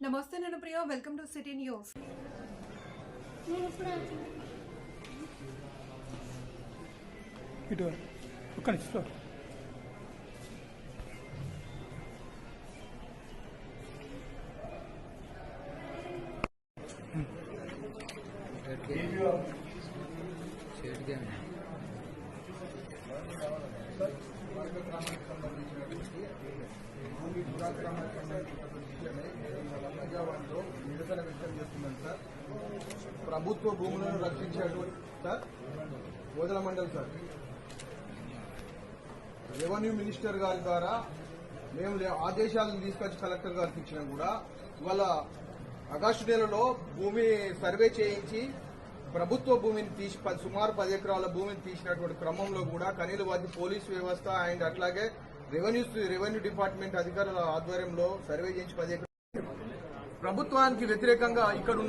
నమస్తే నేను Priya welcome to city news ఇటు ఒక్క నిమిషం సంబంధించినటువంటి చేస్తున్నాను సార్. ప్రభుత్వ భూములను రక్షించేటువంటి సార్. ఓదల మండలి సార్. రెవెన్యూ మినిస్టర్ గారి ద్వారా మేము ఆదేశాలను తీసుకొచ్చి కలెక్టర్ గారికి ఇచ్చినా కూడా. ఇవాళ ఆగస్టు నెలలో భూమి సర్వే చేయించి ప్రభుత్వ భూమిని తీసి పది- సుమారు పది ఎకరాల భూమిని తీసినటువంటి క్రమంలో కూడా కనీల వాది పోలీస్ వ్యవస్థ అండ్ అట్లాగే రెవెన్యూ రెవెన్యూ డిపార్ట్మెంట్ అధికారుల ఆధ్వర్యంలో సర్వే చేయించి పది ఎకరాలు ప్రభుత్వానికి వ్యతిరేకంగా ఇక్కడ